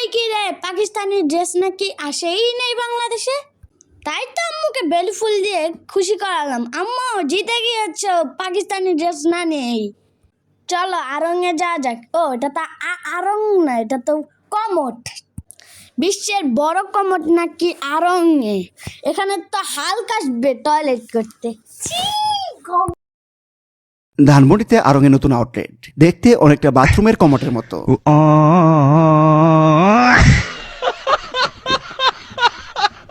কই কি রে? পাকিস্তানি ড্রেস নাকি আসেই নেই বাংলাদেশে? তাই তো আম্মুকে বেলি ফুল দিয়ে খুশি করালাম। আম্মু জিতে গিয়েছো পাকিস্তানি ড্রেস না নেই। চলো আরঙে যাওয়া যাক। ও এটা তো আরং না এটা তো কমট। বিশ্বের বড় কমট নাকি আরঙে? এখানে তো হালকা আসবে টয়লেট করতে। ধানমন্ডিতে আরঙে নতুন আউটলেট দেখতে অনেকটা বাথরুমের কমটের মতো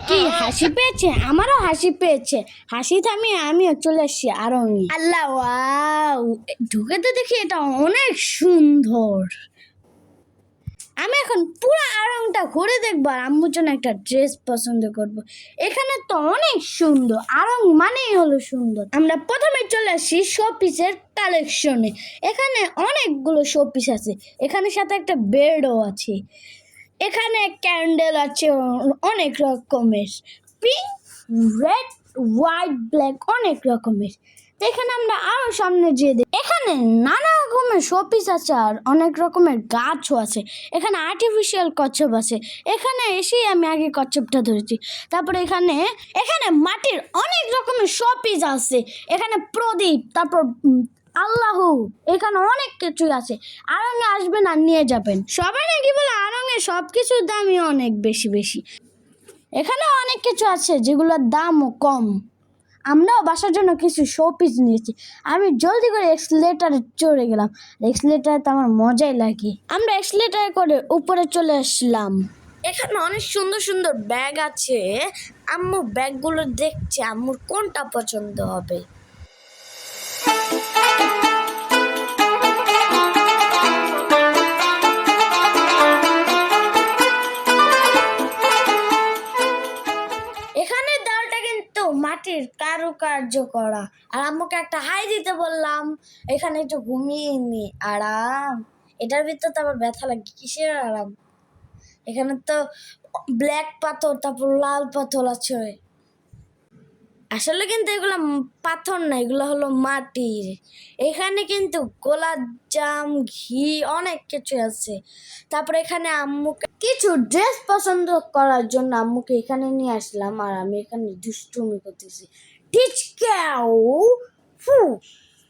কি হাসি পেয়েছে, আমারও হাসি পেয়েছে। হাসি থামিয়ে আমিও চলে আসছি আরও আল্লাহ, ওয়াও। ঢুকে তো দেখি এটা অনেক সুন্দর। আমি এখন পুরো আরংটা ঘুরে দেখব আর আম্মুর জন্য একটা ড্রেস পছন্দ করব। এখানে তো অনেক সুন্দর। আরং মানেই হলো সুন্দর। আমরা প্রথমে চলে আসি শোপিসের কালেকশনে এখানে অনেকগুলো শোপিস আছে। এখানে সাথে একটা বেডও আছে। এখানে ক্যান্ডেল আছে অনেক রকমের। পিঙ্ক রেড হোয়াইট ব্ল্যাক অনেক রকমের। এখানে আমরা আরও সামনে যেয়ে দেখি। এখানে নানা রকমের শোপিস আছে আর অনেক রকমের গাছও আছে। এখানে আর্টিফিশিয়াল কচ্ছপ আছে। এখানে এসেই আমি আগে কচ্ছপটা ধরেছি। তারপরে এখানে এখানে মাটির অনেক রকমের শোপিস আছে। এখানে প্রদীপ, তারপর আল্লাহু, এখানে অনেক কিছুই আছে। আরঙে আসবেন আর নিয়ে যাবেন। সবাই নাকি বলে আরঙে সব কিছুর দামই অনেক বেশি বেশি। এখানে অনেক কিছু আছে যেগুলোর দামও কম। আমরাও বাসার জন্য কিছু শো পিস নিয়েছি। আমি জলদি করে এক্সলেটারে চড়ে গেলাম। এক্সলেটারে তো আমার মজাই লাগে। আমরা এক্সলেটারে করে উপরে চলে আসলাম। এখানে অনেক সুন্দর সুন্দর ব্যাগ আছে। আম্মু ব্যাগগুলো দেখছে, আম্মুর কোনটা পছন্দ হবে? মাটির কারুকার্য করা। আর আম্মুকে একটা হাই দিতে বললাম, এখানে একটু ঘুমিয়ে নি, আরাম। এটার ভিতর তো আবার ব্যথা লাগে, কিসের আরাম? এখানে তো ব্ল্যাক পাথর, তারপর লাল পাথর আছে। আসলে কিন্তু এগুলো পাথর না, এগুলো হলো মাটির। এখানে কিন্তু গোলাপ জাম, ঘি অনেক কিছু আছে। তারপরে এখানে আম্মুকে কিছু ড্রেস পছন্দ করার জন্য আম্মুকে এখানে নিয়ে আসলাম আর আমি এখানে দুষ্টুমি করতেছি। টিচকাও ফু,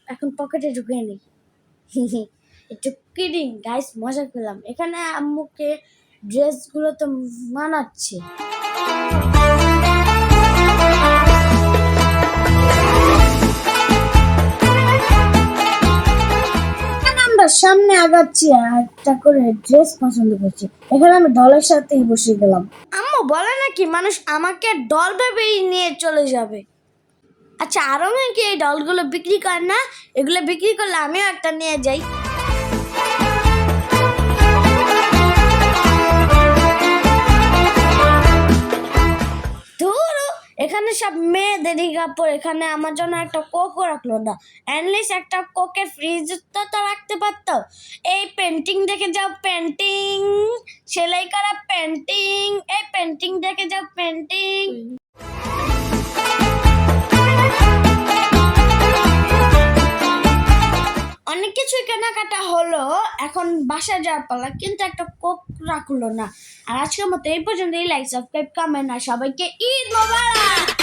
এখন পকেটে ঢুকে নেই একটু কিডিং গাইস মজা করলাম এখানে আম্মুকে ড্রেসগুলো তো মানাচ্ছে। সামনে আগাচ্ছি, একটা করে ড্রেস পছন্দ করছি। এখানে আমি ডলের সাথেই বসে গেলাম। আম্মু, বলে নাকি মানুষ আমাকে ডল ভেবেই নিয়ে চলে যাবে। আচ্ছা আরও নাকি এই ডলগুলো বিক্রি কর না? এগুলো বিক্রি করলে আমিও একটা নিয়ে যাই। সব মেয়েদেরই কাপড়, এখানে আমার জন্য একটা কোকও রাখল না। অ্যানলিস একটা কোকের ফ্রিজ তো তো রাখতে পারতো। এই পেন্টিং দেখে যাও পেন্টিং সেলাই করা পেন্টিং এই পেন্টিং দেখে যাও পেন্টিং অনেক কিছুই কেনাকাটা হলো, এখন বাসায় যাওয়ার পালা, কিন্তু একটা কোক রাখল না। আর আজকের মতো এই পর্যন্ত এই লাইক সাবস্ক্রাইব কমেন্ট আর সবাইকে ঈদ মোবারক!